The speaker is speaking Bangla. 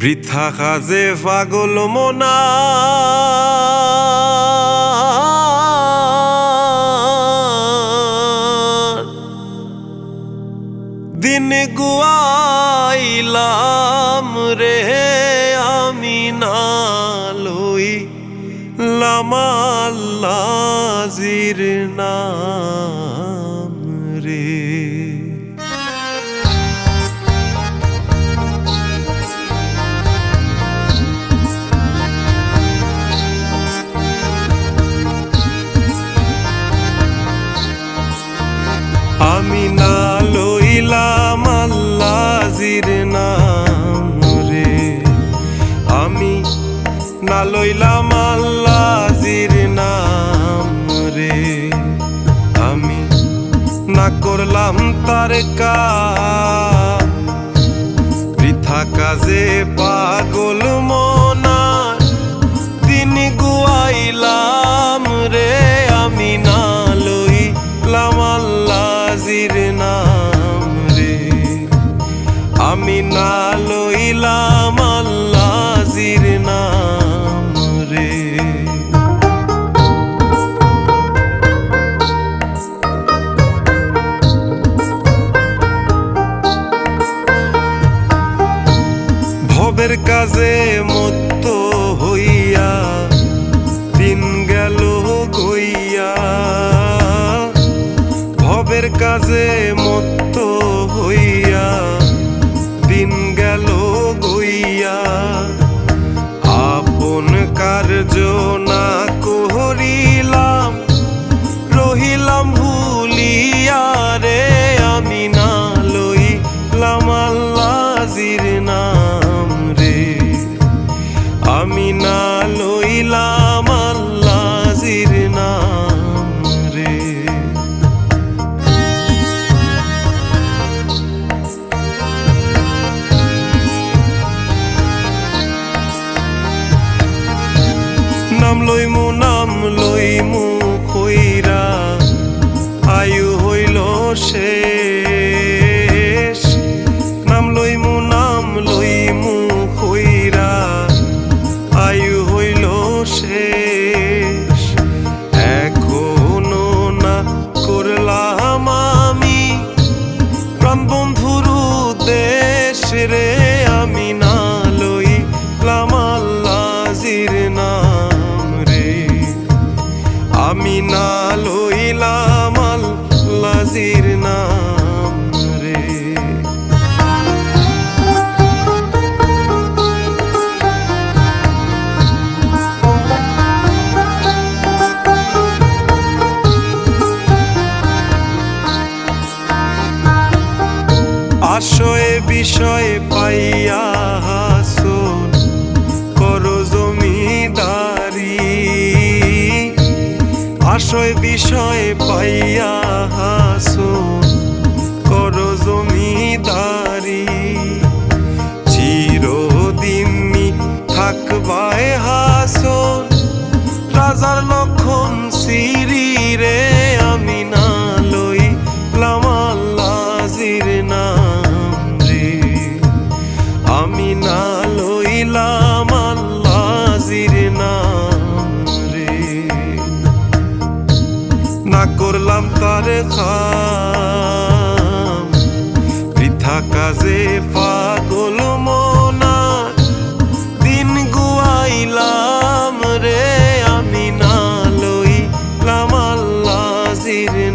বৃথা কাজে পাগল মনা। দিন গুয়াইলাম রে আমি না লই লামাল্লাজির নাম তার বৃথা কাজে পাগল মনার। দিন গুয়াইলাম রে, আমি না লইলাম আল্লাজির নাম রে। আমি না লইলাম কাজে মত্ত হইয়া দিন গেল গইয়া। ভবের কাজে না লইলাম আল্লাজির নাম রে। নাম লইমু আশয়ে বিষয়ে পাইয়া হাসন করো জমিদারি। আশয় বিষয়ে পাইয়া হাসন করো জমিদারি। চিরদিনই থাকবায় তার খাম বৃথা কাজে পাগল মনার দিন গুয়াইলাম রে আমি না লইলাম আল্লাজির নাম